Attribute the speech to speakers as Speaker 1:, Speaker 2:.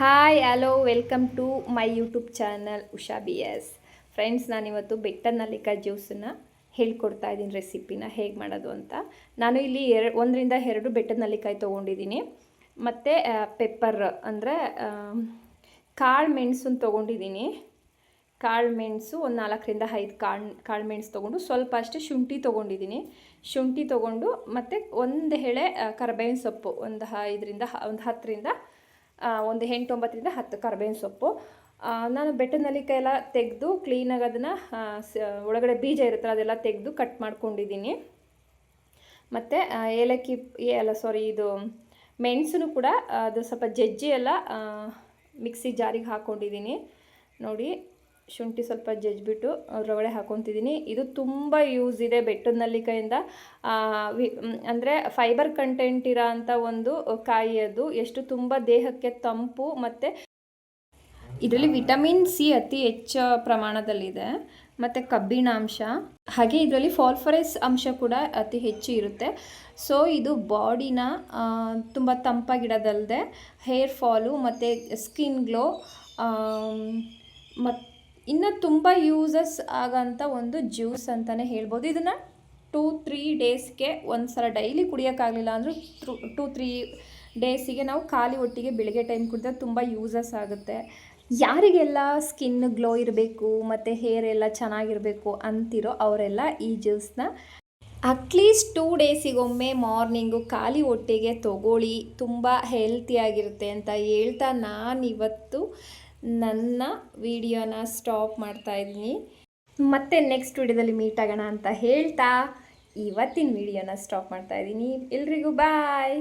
Speaker 1: Hi hello welcome to my YouTube channel Usha B S friends ನಾನಿವತ್ತು ಬೆಟ್ಟದ ನಲ್ಲಿಕಾಯಿ ಜ್ಯೂಸನ್ನು ಹೇಳ್ಕೊಡ್ತಾ ಇದ್ದೀನಿ ರೆಸಿಪಿನ ಹೇಗೆ ಮಾಡೋದು ಅಂತ. ನಾನು ಇಲ್ಲಿ ಎರಡು ಒಂದರಿಂದ ಎರಡು ಬೆಟ್ಟದ ನಲ್ಲಿಕಾಯಿ ತೊಗೊಂಡಿದ್ದೀನಿ. ಮತ್ತು ಪೆಪ್ಪರ್ ಅಂದರೆ ಕಾಳು ಮೆಣಸನ್ನು ತೊಗೊಂಡಿದ್ದೀನಿ. ಕಾಳು ಮೆಣಸು ಒಂದು ನಾಲ್ಕರಿಂದ ಐದು ಕಾಳು ಕಾಳು ಮೆಣಸು ತೊಗೊಂಡು ಸ್ವಲ್ಪ ಅಷ್ಟೇ ಶುಂಠಿ ತೊಗೊಂಡಿದ್ದೀನಿ. ಶುಂಠಿ ತೊಗೊಂಡು ಮತ್ತು ಒಂದು ಎಳೆ ಕರ್ಬೇವಿನ ಸೊಪ್ಪು, ಒಂದು ಐದರಿಂದ, ಒಂದು ಹತ್ತರಿಂದ ಒಂದು ಎಂಟು ಒಂಬತ್ತರಿಂದ ಹತ್ತು ಕರ್ಬೇವಿನ ಸೊಪ್ಪು. ನಾನು ಬೆಟ್ಟದ ನಲಿಕಾಯಿ ಎಲ್ಲ ತೆಗೆದು ಕ್ಲೀನಾಗಿ ಅದನ್ನು ಒಳಗಡೆ ಬೀಜ ಇರುತ್ತಲ್ಲ ಅದೆಲ್ಲ ತೆಗೆದು ಕಟ್ ಮಾಡ್ಕೊಂಡಿದ್ದೀನಿ. ಮತ್ತು ಏಲಕ್ಕಿ ಅಲ್ಲ ಸಾರಿ ಇದು ಮೆಣಸನ್ನು ಕೂಡ, ಅದು ಸ್ವಲ್ಪ ಜಜ್ಜಿ ಎಲ್ಲ ಮಿಕ್ಸಿ ಜಾರಿಗೆ ಹಾಕ್ಕೊಂಡಿದ್ದೀನಿ ನೋಡಿ ಶುಂಠಿ ಸ್ವಲ್ಪ ಜಜ್ಜಿಬಿಟ್ಟು ರವಳೆ ಹಾಕೊತಿದ್ದೀನಿ ಇದು ತುಂಬ ಯೂಸ್ ಇದೆ ಬೆಟ್ಟದ ನಲ್ಲಿಕಾಯಿಂದ ಅಂದರೆ ಫೈಬರ್ ಕಂಟೆಂಟ್ ಇರೋ ಅಂಥ ಒಂದು ಕಾಯಿ ಅದು ಎಷ್ಟು ತುಂಬ ದೇಹಕ್ಕೆ ತಂಪು ಮತ್ತು ಇದರಲ್ಲಿ ವಿಟಮಿನ್ ಸಿ ಅತಿ ಹೆಚ್ಚು ಪ್ರಮಾಣದಲ್ಲಿದೆ. ಮತ್ತು ಕಬ್ಬಿಣಾಂಶ. ಹಾಗೆ ಇದರಲ್ಲಿ ಫಾಲ್ಫರಸ್ ಅಂಶ ಕೂಡ ಅತಿ ಹೆಚ್ಚು ಇರುತ್ತೆ. ಸೊ ಇದು ಬಾಡಿನ ತುಂಬ ತಂಪಾಗಿಡೋದಲ್ಲದೆ ಹೇರ್ ಫಾಲು ಮತ್ತು ಸ್ಕಿನ್ ಗ್ಲೋ ಮತ್ತು ಇನ್ನು ತುಂಬ ಯೂಸಸ್ ಆಗೋಂಥ ಒಂದು ಜ್ಯೂಸ್ ಅಂತಲೇ ಹೇಳ್ಬೋದು. ಇದನ್ನು ಟೂ ತ್ರೀ ಡೇಸ್ಗೆ ಒಂದು ಸಲ ಡೈಲಿ ಕುಡಿಯೋಕ್ಕಾಗಲಿಲ್ಲ ಅಂದರೂ ತ್ರೂ ಟೂ ತ್ರೀ ಡೇಸಿಗೆ ನಾವು ಖಾಲಿ ಒಟ್ಟಿಗೆ ಬೆಳಿಗ್ಗೆ ಟೈಮ್ ಕುಡಿದ್ರೆ ತುಂಬ ಯೂಸಸ್ ಆಗುತ್ತೆ. ಯಾರಿಗೆಲ್ಲ ಸ್ಕಿನ್ ಗ್ಲೋ ಇರಬೇಕು ಮತ್ತು ಹೇರ್ ಎಲ್ಲ ಚೆನ್ನಾಗಿರಬೇಕು ಅಂತಿರೋ ಅವರೆಲ್ಲ ಈ ಜ್ಯೂಸ್ನ ಅಟ್ಲೀಸ್ಟ್ ಟೂ ಡೇಸಿಗೊಮ್ಮೆ ಮಾರ್ನಿಂಗು ಖಾಲಿ ಹೊಟ್ಟೆಗೆ ತಗೊಳ್ಳಿ. ತುಂಬ ಹೆಲ್ತಿಯಾಗಿರುತ್ತೆ ಅಂತ ಹೇಳ್ತಾ ನಾನಿವತ್ತು ನನ್ನ ವಿಡಿಯೋನ ಸ್ಟಾಪ್ ಮಾಡ್ತಾ ಇದ್ದೀನಿ. ಮತ್ತೆ ನೆಕ್ಸ್ಟ್ ವಿಡಿಯೋದಲ್ಲಿ ಮೀಟ್ ಆಗೋಣ ಅಂತ ಹೇಳ್ತಾ, ಇವತ್ತಿನ ವಿಡಿಯೋನ ಸ್ಟಾಪ್ ಮಾಡ್ತಾ ಇದ್ದೀನಿ. ಎಲ್ರಿಗೂ ಬಾಯ್